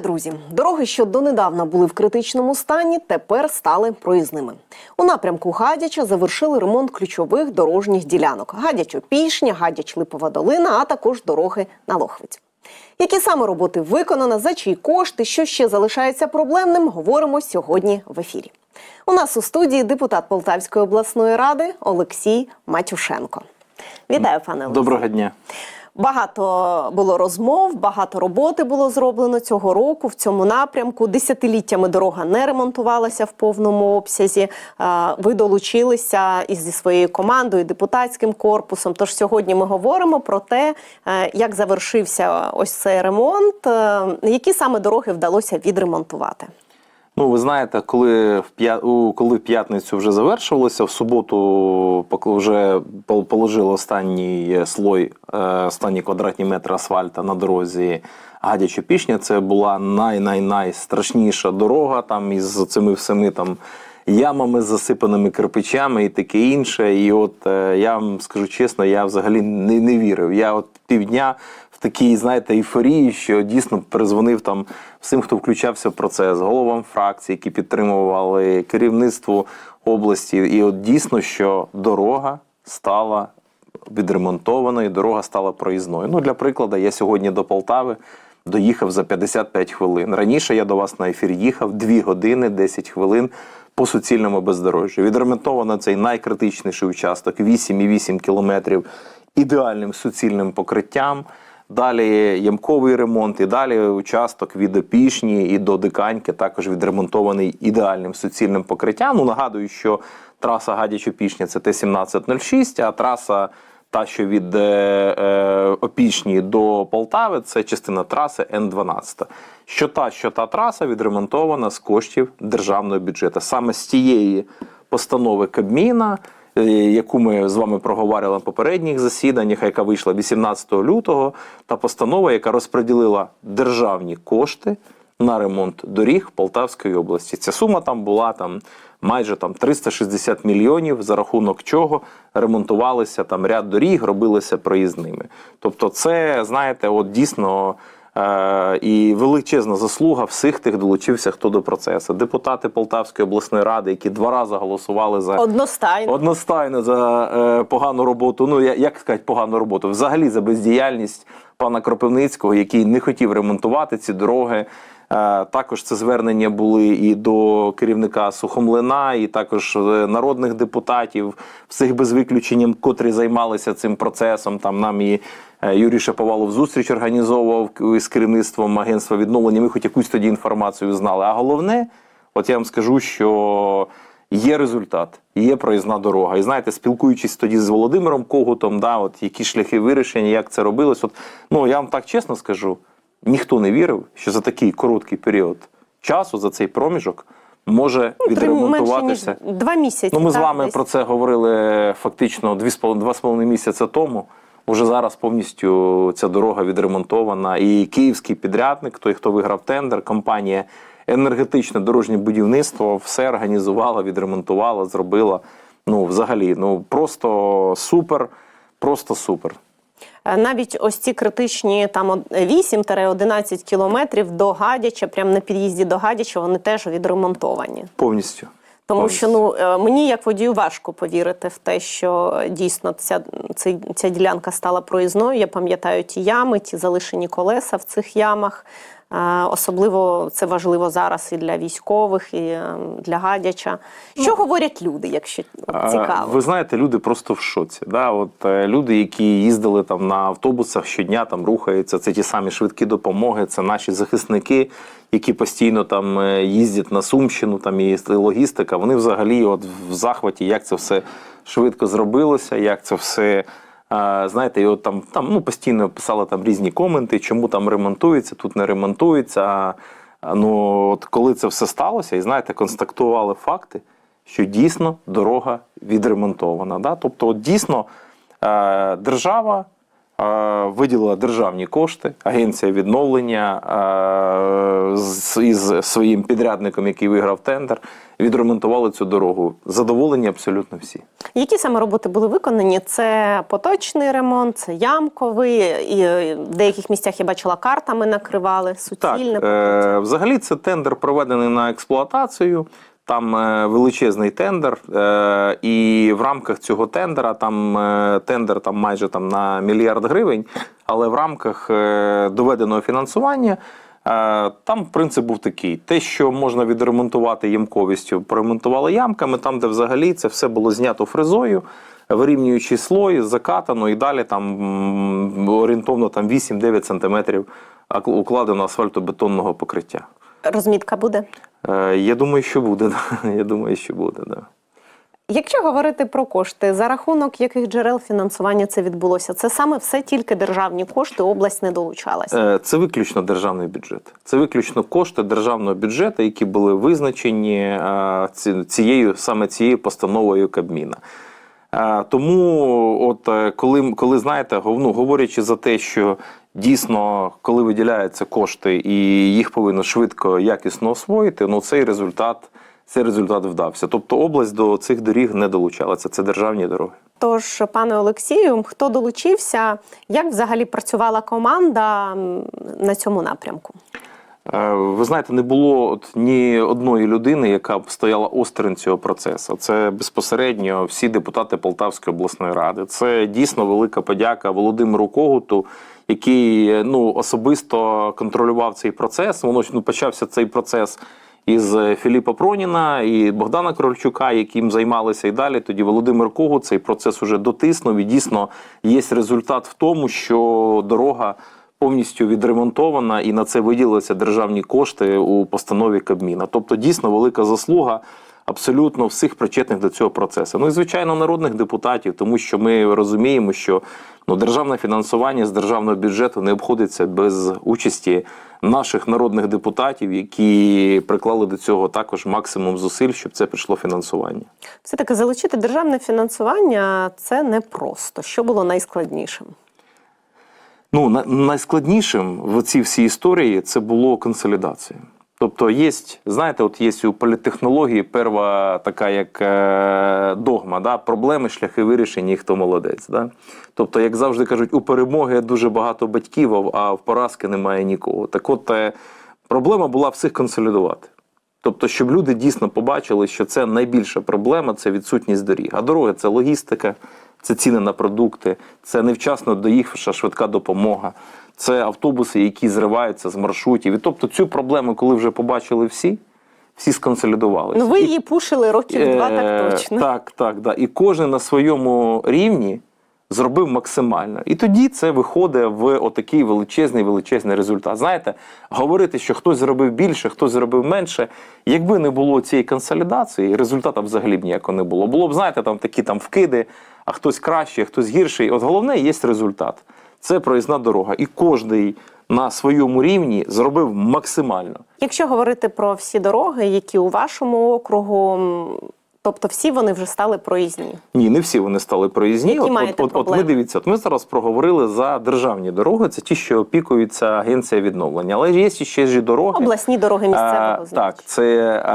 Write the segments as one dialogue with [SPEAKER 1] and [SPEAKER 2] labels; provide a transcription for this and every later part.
[SPEAKER 1] Друзі! Дороги, що донедавна були в критичному стані, тепер стали проїзними. У напрямку Гадяча завершили ремонт ключових дорожніх ділянок: Гадяч-Опішня, Гадяч-Липова долина, а також дороги на Лохвиць. Які саме роботи виконано, за чиї кошти, що ще залишається проблемним, говоримо сьогодні в ефірі. У нас у студії депутат Полтавської обласної ради Олексій Матюшенко. Вітаю, пане Олексій.
[SPEAKER 2] Доброго дня.
[SPEAKER 1] Багато було розмов, багато роботи було зроблено цього року в цьому напрямку. Десятиліттями дорога не ремонтувалася в повному обсязі. Ви долучилися із зі своєю командою, депутатським корпусом. Тож сьогодні ми говоримо про те, е, як завершився ось цей ремонт, е, які саме дороги вдалося відремонтувати.
[SPEAKER 2] Ну, ви знаєте, коли в коли п'ятницю вже завершувалося, в суботу вже положили останній слой, е, останні квадратні метри асфальта на дорозі гадячо пішня. Це була най-най-найстрашніша дорога там із цими всіми там. Ямами, засипаними кирпичами і таке інше. І от е, я вам скажу чесно, я взагалі не, не вірив. Я от півдня в такій, знаєте, ейфорії, що дійсно перезвонив там всім, хто включався в процес, головам фракцій, які підтримували керівництву області. І от дійсно, що дорога стала відремонтованою, дорога стала проїзною. Ну, для прикладу, я сьогодні до Полтави. Доїхав за 55 хвилин. Раніше я до вас на ефір їхав 2 години 10 хвилин по суцільному бездорожжю. Відремонтовано цей найкритичніший участок 8,8 кілометрів ідеальним суцільним покриттям. Далі ямковий ремонт, і далі участок від Опішні і до Диканьки також відремонтований ідеальним суцільним покриттям. Ну нагадую, що траса Гадяч-Опішня це Т-1706, а траса та, що від е, е, Опішні до Полтави, це частина траси Н-12. Що та, що та траса відремонтована з коштів державного бюджету. Саме з тієї постанови Кабміна, е, яку ми з вами проговорили на попередніх засіданнях, яка вийшла 18 лютого, та постанова, яка розподілила державні кошти на ремонт доріг Полтавської області. Ця сума там була там майже там 360 мільйонів, за рахунок чого ремонтувалися там ряд доріг, робилися проїзними. Тобто, це знаєте, от дійсно. Е, і величезна заслуга всіх тих долучився, хто до процесу. Депутати Полтавської обласної ради, які два рази голосували за
[SPEAKER 1] Одностайно.
[SPEAKER 2] одностайно за е, погану роботу. Ну я- як сказати, погану роботу, взагалі за бездіяльність пана Кропивницького, який не хотів ремонтувати ці дороги. Е, Також це звернення були і до керівника Сухомлина, і також е, народних депутатів, всіх без виключенням, котрі займалися цим процесом. Там нам і е, Юрій Шаповалов зустріч організовував з керівництвом агентства відновлення. Ми хоч якусь тоді інформацію знали. А головне, от я вам скажу, що є результат, є проїзна дорога. І знаєте, спілкуючись тоді з Володимиром Когутом, да, от які шляхи вирішення, як це робилось. От, ну я вам так чесно скажу, ніхто не вірив, що за такий короткий період часу, за цей проміжок, може
[SPEAKER 1] Ну, три- менше ніж
[SPEAKER 2] відремонтуватися.
[SPEAKER 1] два місяці.
[SPEAKER 2] Ну, ми з вами
[SPEAKER 1] десь.
[SPEAKER 2] про це говорили фактично два з половиною місяця тому. Уже зараз повністю ця дорога відремонтована. І київський підрядник, той, хто виграв тендер, компанія енергетичне дорожнє будівництво, все організувала, відремонтувала, зробила. Ну, взагалі, ну просто супер, просто супер.
[SPEAKER 1] Е, Навіть ось ці критичні там од- 8-11 кілометрів до Гадяча, прямо на під'їзді до Гадяча, вони теж відремонтовані.
[SPEAKER 2] Повністю.
[SPEAKER 1] Тому що ну е, мені як водію важко повірити в те, що е, дійсно ця, ця, ця ділянка стала проїзною. Я пам'ятаю ті ями, ті залишені колеса в цих ямах. Особливо це важливо зараз і для військових, і е, для гадяча. Що говорять люди, якщо цікаво?
[SPEAKER 2] Ви знаєте, люди просто в шоці. Да? От, е, люди, які їздили там на автобусах щодня, там рухаються, це ті самі швидкі допомоги, це наші захисники, які постійно там е, їздять на Сумщину, там і логістика. Вони взагалі от в захваті, як це все швидко зробилося, як це все. Знаєте, його там, там ну, постійно писали там різні коменти, чому там ремонтується, тут не ремонтується. Ну, от коли це все сталося, і знаєте, констатували факти, що дійсно дорога відремонтована. Да? Тобто, от дійсно е, держава виділила державні кошти, агенція відновлення із своїм підрядником, який виграв тендер, відремонтували цю дорогу. Задоволені абсолютно всі.
[SPEAKER 1] Які саме роботи були виконані? Це поточний ремонт, це ямковий, і е, в деяких місцях я бачила картами накривали,
[SPEAKER 2] Так,
[SPEAKER 1] суцільне.
[SPEAKER 2] е, взагалі це тендер проведений на експлуатацію. Там е, величезний тендер, е, і в рамках цього тендера там е, тендер там майже там на мільярд гривень, але в рамках доведеного фінансування. Там принцип був такий: те, що можна відремонтувати ямковістю, поремонтували ямками, там, де взагалі це все було знято фрезою, вирівнюючи слой, закатано, і далі там орієнтовно там 8-9 сантиметрів укладено асфальтобетонного покриття.
[SPEAKER 1] Розмітка буде.
[SPEAKER 2] Е, Я думаю, що буде. да. Я думаю, що буде. Да.
[SPEAKER 1] Якщо говорити про кошти, за рахунок яких джерел фінансування це відбулося, це саме все тільки державні кошти, область не долучалася.
[SPEAKER 2] Е, Це виключно державний бюджет. Це виключно кошти державного бюджету, які були визначені е, цією саме цією постановою Кабміна. Тому, от коли, коли знаєте, ну, говорячи за те, що дійсно, коли виділяються кошти і їх повинно швидко, якісно освоїти, ну цей результат, цей результат вдався. Тобто область до цих доріг не долучалася. Це державні дороги.
[SPEAKER 1] Тож, пане Олексію, хто долучився, як взагалі працювала команда на цьому напрямку?
[SPEAKER 2] Е, Ви знаєте, не було от ні одної людини, яка б стояла осторонь цього процесу. Це безпосередньо всі депутати Полтавської обласної ради. Це дійсно велика подяка Володимиру Когуту, який ну особисто контролював цей процес. Воно ну, почався цей процес. Із Філіпа Проніна і Богдана Корольчука, яким займалися і далі. Тоді Володимир Когут цей процес уже дотиснув. І дійсно є результат в тому, що дорога повністю відремонтована, і на це виділилися державні кошти у постанові Кабміна. Тобто, дійсно велика заслуга абсолютно всіх причетних до цього процесу. Ну і звичайно, народних депутатів, тому що ми розуміємо, що ну, державне фінансування з державного бюджету не обходиться без участі наших народних депутатів, які приклали до цього також максимум зусиль, щоб це прийшло фінансування.
[SPEAKER 1] Все таки залучити державне фінансування це непросто. Що було найскладнішим?
[SPEAKER 2] Ну, найскладнішим в цій всій історії це було консолідація. Тобто, є, знаєте, от є у політтехнології перша така як е, догма, да? проблеми, шляхи вирішення, і хто молодець. Да? Тобто, як завжди кажуть, у перемоги дуже багато батьків, а в поразки немає нікого. Так от е, проблема була всіх консолідувати. Тобто, щоб люди дійсно побачили, що це найбільша проблема це відсутність доріг. А дороги це логістика, це ціни на продукти, це невчасно доїхавша швидка допомога, це автобуси, які зриваються з маршрутів. І тобто цю проблему, коли вже побачили всі, всі сконсолідувалися.
[SPEAKER 1] Ну, ви
[SPEAKER 2] І-
[SPEAKER 1] її пушили років два,
[SPEAKER 2] Е,
[SPEAKER 1] так точно.
[SPEAKER 2] Так, так, да. І кожен на своєму рівні зробив максимально. І тоді це виходить в отакий величезний величезний результат. Знаєте, говорити, що хтось зробив більше, хтось зробив менше. Якби не було цієї консолідації, результату взагалі б ніякого не було. Було б, знаєте, там такі там вкиди, а хтось кращий, а хтось гірший. От головне є результат. Це проїзна дорога. І кожний на своєму рівні зробив максимально.
[SPEAKER 1] Якщо говорити про всі дороги, які у вашому округу, тобто всі вони вже стали проїзні.
[SPEAKER 2] Ні, не всі вони стали проїзні.
[SPEAKER 1] Які
[SPEAKER 2] от,
[SPEAKER 1] маєте
[SPEAKER 2] от, от, от ми дивіться, от ми зараз проговорили за державні дороги. Це ті, що опікується агенція відновлення. Але є ще ж і дороги.
[SPEAKER 1] Обласні дороги місцевого значення.
[SPEAKER 2] так, це, е,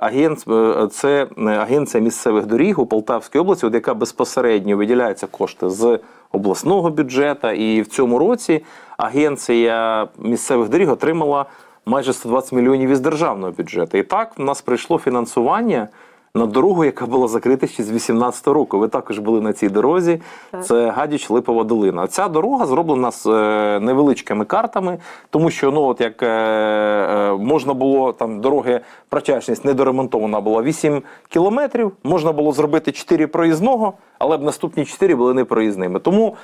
[SPEAKER 2] агент, е, це е, агенція місцевих доріг у Полтавській області, от яка безпосередньо виділяється кошти з обласного бюджету. І в цьому році агенція місцевих доріг отримала майже 120 мільйонів із державного бюджету. І так в нас прийшло фінансування. На дорогу, яка була закрита ще з 18 року. Ви також були на цій дорозі.
[SPEAKER 1] Так.
[SPEAKER 2] Це Гадіч Липова долина. Ця дорога зроблена з е, невеличкими картами, тому що ну от як е, е, можна було там дороги протяжність недоремонтована була 8 кілометрів. Можна було зробити 4 проїзного, але б наступні 4 були непроїзними. Тому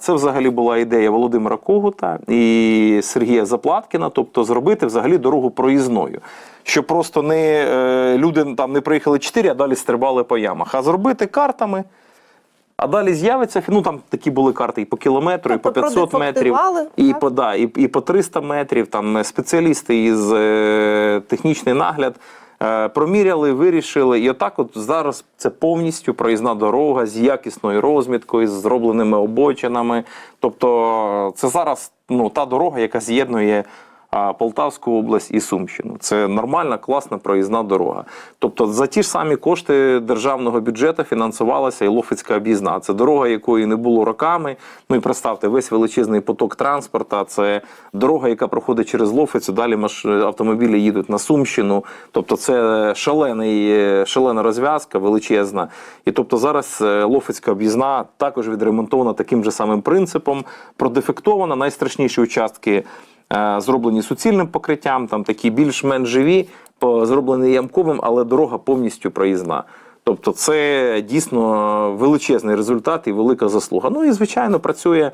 [SPEAKER 2] це взагалі була ідея Володимира Когута і Сергія Заплаткіна, тобто зробити взагалі дорогу проїзною. Щоб просто не е, люди там не приїхали 4, а далі стрибали по ямах, а зробити картами. А далі з'явиться, ну там такі були карти і по кілометру, і по
[SPEAKER 1] Тобто
[SPEAKER 2] 500 метрів, і
[SPEAKER 1] так?
[SPEAKER 2] по, да, і, і по 300 метрів. Там спеціалісти із е, технічний нагляд Е, Проміряли, вирішили, і отак, от зараз це повністю проїзна дорога з якісною розміткою, з зробленими обочинами. Тобто, це зараз ну, та дорога, яка з'єднує Полтавську область і Сумщину. Це нормальна, класна проїзна дорога. Тобто, за ті ж самі кошти державного бюджету фінансувалася і Лофицька об'їзна. Це дорога, якої не було роками. Ну і представте, весь величезний поток транспорта. Це дорога, яка проходить через Лофицю. Далі маш... автомобілі їдуть на Сумщину. Тобто, це шалений, шалена розв'язка, величезна. І тобто зараз е, Лофицька об'їзна також відремонтована таким же самим принципом, продефектована. Найстрашніші участки зроблені суцільним покриттям, там такі більш-менш живі, зроблені ямковим, але дорога повністю проїзна. Тобто, це дійсно величезний результат і велика заслуга. Ну і звичайно, працює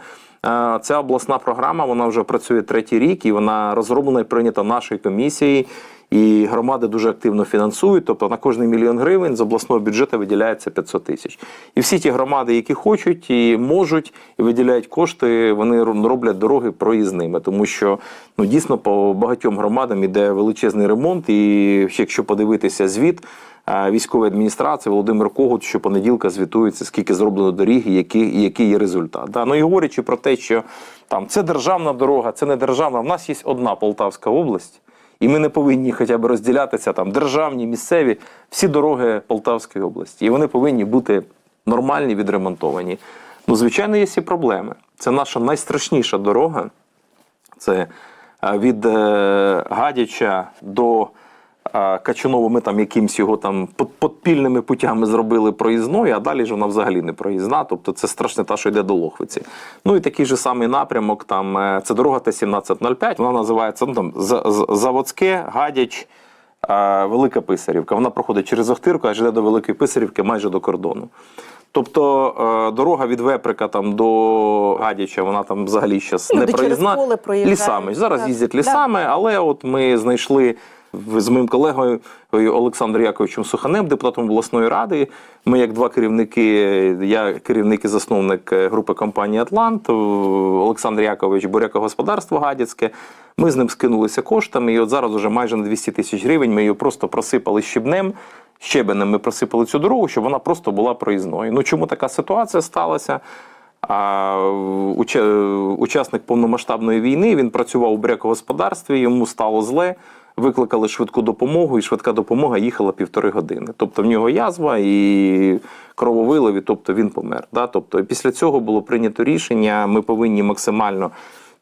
[SPEAKER 2] е, ця обласна програма. Вона вже працює третій рік, і вона розроблена і прийнята нашою комісією. І громади дуже активно фінансують. Тобто на кожний мільйон гривень з обласного бюджету виділяється 500 тисяч. І всі ті громади, які хочуть і можуть, і виділяють кошти, вони роб- роблять дороги проїзними, тому що ну дійсно по багатьом громадам іде величезний ремонт. І якщо подивитися звіт. е, Військової адміністрації Володимир Когут щопонеділка звітується, скільки зроблено доріг і який, який є результат. Да? Ну і говорячи про те, що там це державна дорога, це не державна. В нас є одна Полтавська область. І ми не повинні хоча б розділятися там державні, місцеві, всі дороги Полтавської області. І вони повинні бути нормальні, відремонтовані. Ну, звичайно, є всі проблеми. Це наша найстрашніша дорога. Це е, від е, Гадяча до е, Качанова ми там якимсь його там под- подпільними путями зробили проїзною, а далі ж вона взагалі не проїзна. Тобто це страшне та, що йде до Лохвиці. Ну і такий же самий напрямок. Там е, це дорога Т-1705. Вона називається ну, там Заводське, Гадяч. е, Велика Писарівка. Вона проходить через Охтирку, аж йде до Великої Писарівки майже до кордону. Тобто е, дорога від Веприка там до Гадяча, вона там взагалі зараз
[SPEAKER 1] Люди
[SPEAKER 2] не проїзна. Лісами. Зараз
[SPEAKER 1] Так.
[SPEAKER 2] їздять лісами, але от ми знайшли з моїм колегою Олександром Яковичем Суханем, депутатом обласної ради. Ми, як два керівники, я керівник і засновник е, групи компанії Атлант, е, Олександр Якович, буряка господарство Гадяцьке. Ми з ним скинулися коштами, і от зараз вже майже на 200 тисяч гривень ми її просто просипали щебнем. Щебенем ми просипали цю дорогу, щоб вона просто була проїзною. Ну чому така ситуація сталася? А уча- учасник повномасштабної війни він працював у брякогосподарстві, йому стало зле. Викликали швидку допомогу, і швидка допомога їхала півтори години. Тобто в нього язва і крововилив, і тобто він помер. Да? Тобто після цього було прийнято рішення. Ми повинні максимально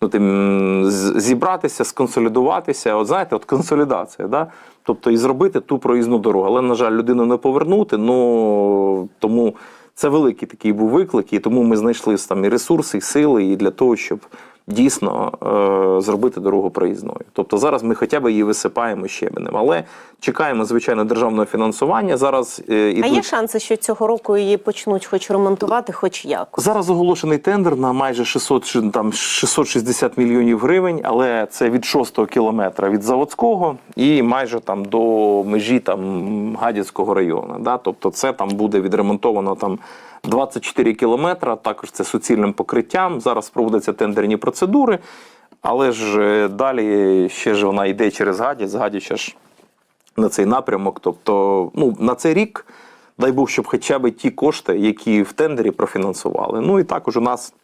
[SPEAKER 2] ну, тим, зібратися, сконсолідуватися. От знаєте, от консолідація, да? тобто і зробити ту проїзну дорогу. Але, на жаль, людину не повернути. Ну тому це великий такий був виклик, і тому ми знайшли там і ресурси, і сили, і для того, щоб дійсно е, зробити дорогу проїзною. Тобто зараз ми хоча б її висипаємо щебенем, але чекаємо звичайно державного фінансування. Зараз е,
[SPEAKER 1] А є шанси, що цього року її почнуть хоч ремонтувати, хоч якось.
[SPEAKER 2] Зараз оголошений тендер на майже 600, ши- там, 660 мільйонів гривень, але це від 6 кілометра від Заводського і майже там до межі там, Гадяцького району. Да? Тобто це там буде відремонтовано там 24 кілометра, також це суцільним покриттям. Зараз проводяться тендерні процедури, але ж е, далі ще ж вона йде через гадяч, Гадяча ж на цей напрямок. Тобто, ну, на цей рік, дай Бог, щоб хоча б ті кошти, які в тендері профінансували. Ну і також у нас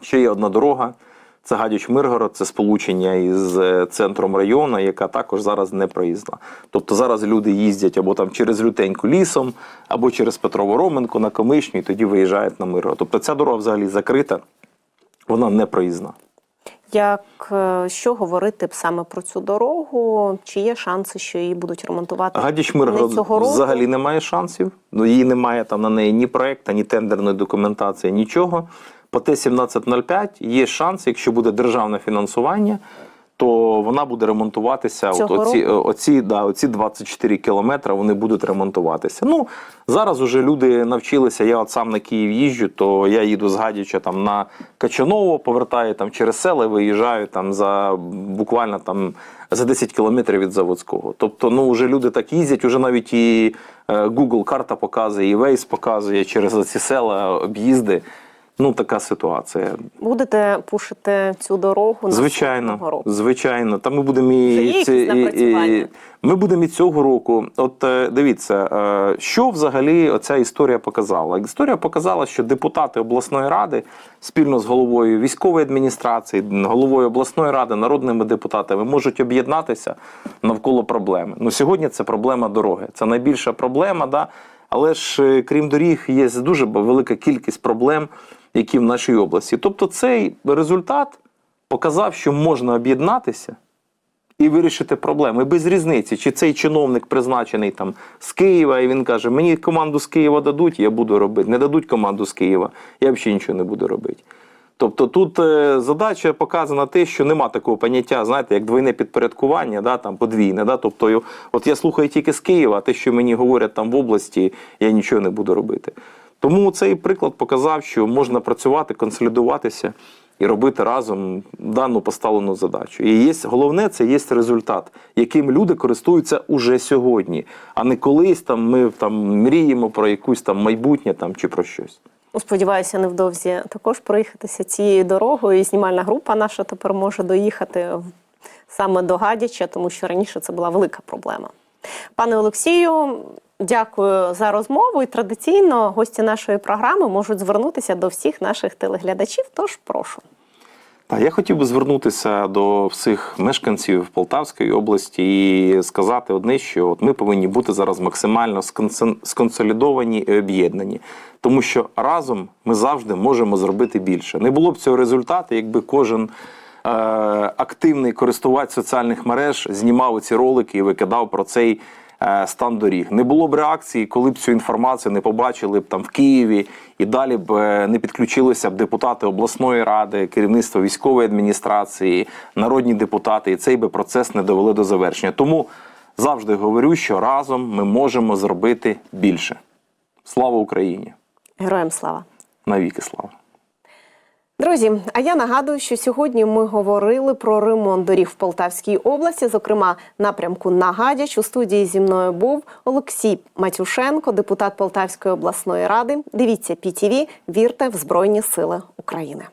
[SPEAKER 2] ще є одна дорога. Це Гадяч-Миргород, це сполучення із е, центром району, яка також зараз не проїзна. Тобто зараз люди їздять або там через Лютеньку лісом, або через Петрово-Роменку на Комишню, і тоді виїжджають на Миргород. Тобто ця дорога взагалі закрита, вона не проїзна.
[SPEAKER 1] Як е, що говорити саме про цю дорогу? Чи є шанси, що її будуть ремонтувати Гадіч
[SPEAKER 2] Миргород
[SPEAKER 1] цього року?
[SPEAKER 2] взагалі немає шансів. Ну, її немає там на неї ні проекту, ні тендерної документації, нічого. По Т-1705 є шанс, якщо буде державне фінансування, то вона буде ремонтуватися. От оці,
[SPEAKER 1] року?
[SPEAKER 2] оці, да, оці 24 кілометри вони будуть ремонтуватися. Ну, зараз уже люди навчилися. Я от сам на Київ їжджу, то я їду з Гадяча там на Качаново, повертаю там через села, виїжджаю там за буквально там за 10 кілометрів від Заводського. Тобто, ну вже люди так їздять, уже навіть і е, Google карта показує, і Waze показує через ці села, об'їзди. Ну, така ситуація.
[SPEAKER 1] Будете пушити цю дорогу
[SPEAKER 2] Звичайно,
[SPEAKER 1] наступного року?
[SPEAKER 2] звичайно. Та ми будемо і, і, і, ми будемо і цього року. От е, дивіться, е, що взагалі оця історія показала? Історія показала, що депутати обласної ради спільно з головою військової адміністрації, головою обласної ради, народними депутатами можуть об'єднатися навколо проблеми. Ну сьогодні це проблема дороги. Це найбільша проблема, да. Але ж е, крім доріг, є дуже велика кількість проблем, які в нашій області. Тобто, цей результат показав, що можна об'єднатися і вирішити проблеми. Без різниці, чи цей чиновник призначений там з Києва, і він каже: мені команду з Києва дадуть, я буду робити. Не дадуть команду з Києва, я взагалі нічого не буду робити. Тобто тут е, задача показана те, що нема такого поняття, знаєте, як двойне підпорядкування, да, там подвійне. Да, тобто, от я слухаю тільки з Києва, а те, що мені говорять там в області, я нічого не буду робити. Тому цей приклад показав, що можна працювати, консолідуватися і робити разом дану поставлену задачу. І є головне це є результат, яким люди користуються уже сьогодні, а не колись там ми там мріємо про якусь там майбутнє там чи про щось.
[SPEAKER 1] Ну, Сподіваюся, невдовзі також проїхатися цією дорогою. І знімальна група наша тепер може доїхати саме до Гадяча, тому що раніше це була велика проблема. Пане Олексію, дякую за розмову. І традиційно гості нашої програми можуть звернутися до всіх наших телеглядачів. Тож прошу.
[SPEAKER 2] Та я хотів би звернутися до всіх мешканців Полтавської області і сказати одне, що от ми повинні бути зараз максимально сконсолідовані і об'єднані, тому що разом ми завжди можемо зробити більше. Не було б цього результату, якби кожен. е, Активний користувач соціальних мереж знімав ці ролики і викидав про цей стан доріг. Не було б реакції, коли б цю інформацію не побачили б там в Києві, і далі б е, не підключилися б депутати обласної ради, керівництво військової адміністрації, народні депутати, і цей би процес не довели до завершення. Тому завжди говорю, що разом ми можемо зробити більше. Слава Україні!
[SPEAKER 1] Героям слава!
[SPEAKER 2] Навіки слава!
[SPEAKER 1] Друзі, а я нагадую, що сьогодні ми говорили про ремонт доріг в Полтавській області, зокрема напрямку на Гадяч. У студії зі мною був Олексій Матюшенко, депутат Полтавської обласної ради. Дивіться ПІТІВІ, вірте в Збройні Сили України.